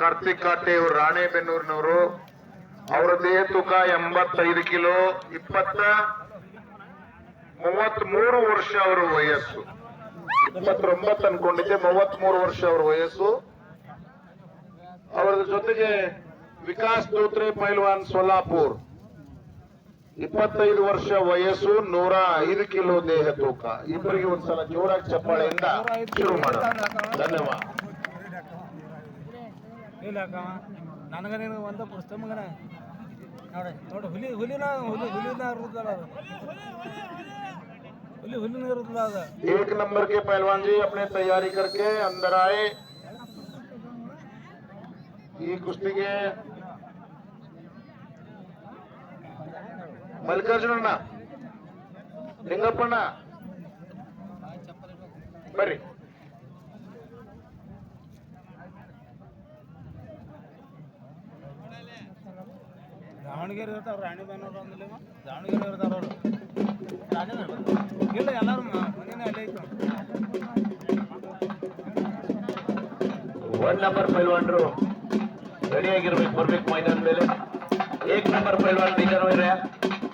ಕಾರ್ತಿಕ್ ಕಾಟೆ ರಾಣೆಬೆನ್ನೂರಿನವರು. ಅವರ ದೇಹ ತೂಕ ಎಂಬತ್ತೈದು ಕಿಲೋ, ಇಪ್ಪತ್ತ ಮೂವತ್ತ್ ಮೂರು ವರ್ಷ ಅವರ ವಯಸ್ಸು. ಇಪ್ಪತ್ತೊಂಬತ್ತು ಅನ್ಕೊಂಡಿದ್ದೆ ಮೂವತ್ತ್ ಮೂರು ವರ್ಷ ಅವರ ವಯಸ್ಸು. ಅವರ ಜೊತೆಗೆ ವಿಕಾಸ್ ದೋತ್ರೆ ಪೈಲ್ವಾನ್ ಸೋಲಾಪುರ್. ಇಪ್ಪತ್ತೈದು ವರ್ಷ ವಯಸ್ಸು, ನೂರ ಐದು ಕಿಲೋ ದೇಹ ತೂಕ. ಇಬ್ಬರಿಗೆ ಒಂದ್ಸಲ ಜೋರಾಗಿ ಚಪ್ಪಾಳೆಯಿಂದ ಶುರು ಮಾಡೋಣ ಧನ್ಯವಾದ. ಇಲ್ಲ ಅಕ್ಕ ನನಗ ನಿನಗೆ ಒಂದ ಪುಸ್ತಕ ಮಗನ ನೋಡಿ ನೋಡಿ ಹುಲಿ ಹುಲಿನ ಹುಲಿ ಹುಲಿನ ಇರುತ್ತಲ್ಲ ಅದು ಹುಲಿ ಹುಲಿನ ಇರುತ್ತಲ್ಲ ಅದು एक नंबर के पहलवान जी अपने तैयारी करके अंदर आए ಈ ಕುಸ್ತಿಗೆ ಮಲ್ಲಿಕಾರ್ಜುನಣ್ಣ ಲಿಂಗಪ್ಪಣ್ಣ ಬರ್ರಿ ದಾವಣಗೆರೆ ಇರ್ತಾವ ರಾಣಿ ಬೆನ್ನೂರು ಅಂದ್ರೆ ದಾವಣಗೆರೆ ಇರ್ತಾರ ಅವರು ಇಲ್ಲ, ಎಲ್ಲರೂ ಮನೇನೆ ಅಲ್ಲೇ ಐತು ಒನ್ ನಂಬರ್ ಪೈಲ್ವಾನ್ರು ರೆಡಿಯಾಗಿರ್ಬೇಕು ಬರ್ಬೇಕು ಮೈದಾನ ಮೇಲೆ. ಏಕ್ ನಂಬರ್ ಪೈಲ್ವಾನ್ ನಿಜನವರೇ ಈಗ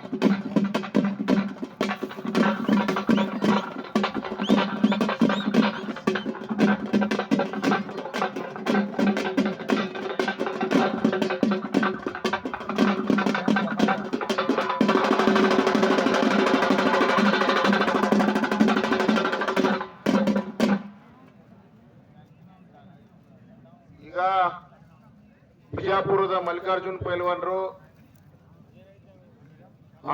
ಬಿಜಾಪುರದ ಮಲ್ಲಿಕಾರ್ಜುನ್ ಪೈಲ್ವಾನ್ರು,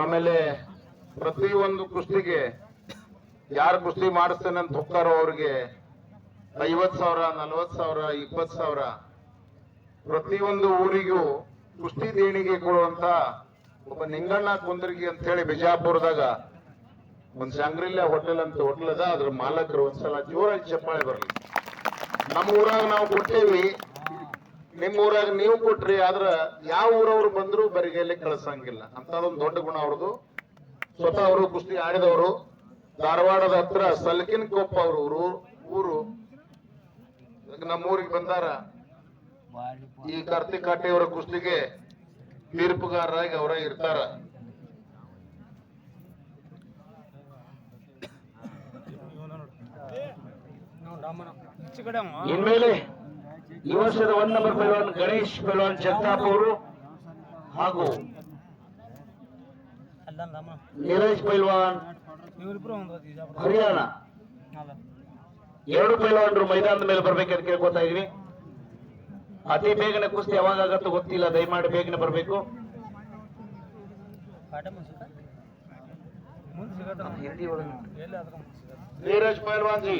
ಆಮೇಲೆ ಪ್ರತಿಯೊಂದು ಕುಸ್ತಿಗೆ ಯಾರು ಕುಸ್ತಿ ಮಾಡಿಸ್ತೇನೆ ಅಂತ ಹೋಗ್ತಾರೋ ಅವ್ರಿಗೆ ಐವತ್ ಸಾವಿರ, ನಲ್ವತ್ ಸಾವಿರ, ಇಪ್ಪತ್ ಸಾವಿರ. ಪ್ರತಿಯೊಂದು ಊರಿಗೂ ಕುಸ್ತಿ ದೇಣಿಗೆ ಕೊಡುವಂತ ಒಬ್ಬ ನಿಂಗಣ್ಣ ಕುಂದರ್ಗಿ ಅಂತ ಹೇಳಿ ಬಿಜಾಪುರದಾಗ ಒಂದ್ ಶಾಂಗ್ರಿಲ್ಲ ಹೋಟೆಲ್ ಅಂತ ಹೋಟೆಲ್ ಅದ, ಅದ್ರ ಮಾಲಕರು ಒಂದ್ಸಲ ಜೋರಾಗಿ ಚಪ್ಪಾಳೆ ಬರಲಿ. ನಮ್ಮ ಊರಾಗ ನಾವು ಕೊಟ್ಟೇವಿ ನಿಮ್ಮ ಊರಾಗ ನೀವು ಕೊಟ್ರಿ ಆದ್ರ ಯಾವ ಊರವ್ರು ಬಂದ್ರು ಬರಿಗೈಲಿ ಕಳ್ಸಂಗಿಲ್ಲ. ಒಂದು ದೊಡ್ಡ ಗುಣ ಅವ್ರದ್ದು. ಸ್ವತಃ ಅವರು ಕುಸ್ತಿ ಆಡಿದವರು. ಧಾರವಾಡದ ಹತ್ರ ಸಲ್ಕಿನ ಕೊಪ್ಪ ಅವ್ರ ಊರು ಊರು. ನಮ್ಮ ಊರಿಗೆ ಬಂದಾರ. ಈ ಕಾರ್ತಿಕ್ ಅವರ ಕುಸ್ತಿಗೆ ತೀರ್ಪುಗಾರರಾಗಿ ಅವರ ಇರ್ತಾರ. ಇನ್ಮೇಲೆ ಈ ವರ್ಷದ ಒನ್ ನಂಬರ್ ಪೈಲ್ವಾನ್ ಗಣೇಶ್ ಪೈಲ್ವಾನ್ ಜಗತಾಪ್ ಅವರು ಹಾಗೂ ನೀರಜ್ ಪೈಲ್ವಾನ್ ಹರಿಯಾಣ. ಎರಡು ಪೈಲ್ವಾನ್ರು ಮೈದಾನದ ಮೇಲೆ ಬರ್ಬೇಕಂತ ಕೇಳ್ಕೊತಾ ಇದೀವಿ. ಅತಿ ಬೇಗನೆ ಕುಸ್ತಿ ಯಾವಾಗ ಆಗತ್ತೋ ಗೊತ್ತಿಲ್ಲ ದಯಮಾಡಿ ಬೇಗನೆ ಬರಬೇಕು. ನೀರಜ್ ಪೈಲ್ವಾನ್ ಮುಂದೆ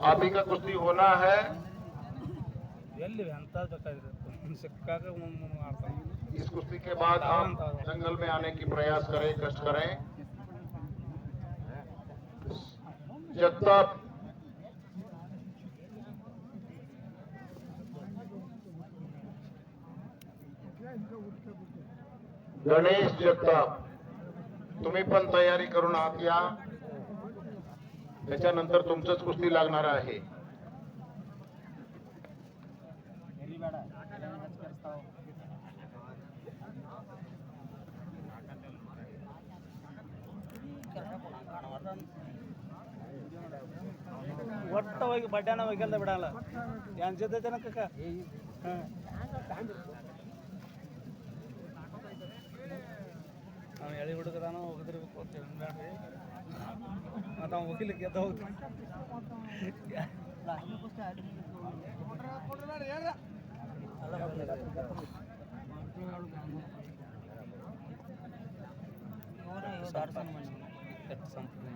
आप ही का कुश्ती होना है। इस कुश्ती के बाद आप जंगल में आने की प्रयास करें कष्ट करें। जब तक गणेश जगताप तुम्हें पण तयारी करून आहात या त्याच्यानंतर तुमचंच कुस्ती लागणार आहे ಒಟ್ಟ ಹೋಗಿ ಬಡ್ಯಾನ ಹೋಗ್ಯಲ್ದ ಬಿಡಲ್ಲ ಏನ್ ಜೊತೆ ಜನಕ್ಕ ನಾವು ಎಳಿ ಹುಡುಗದಾನ ಹೋಗಿದ್ರಬೇಕು ಅಂತ ಬೇಡ್ರಿ ಮತ್ತು ಅವ್ನು ವಕೀಲ ಗೆದ್ದ ಹೋಗ್ತಾನೆ ಕೆಟ್ಟ ಸಂಪೂರ್ಣ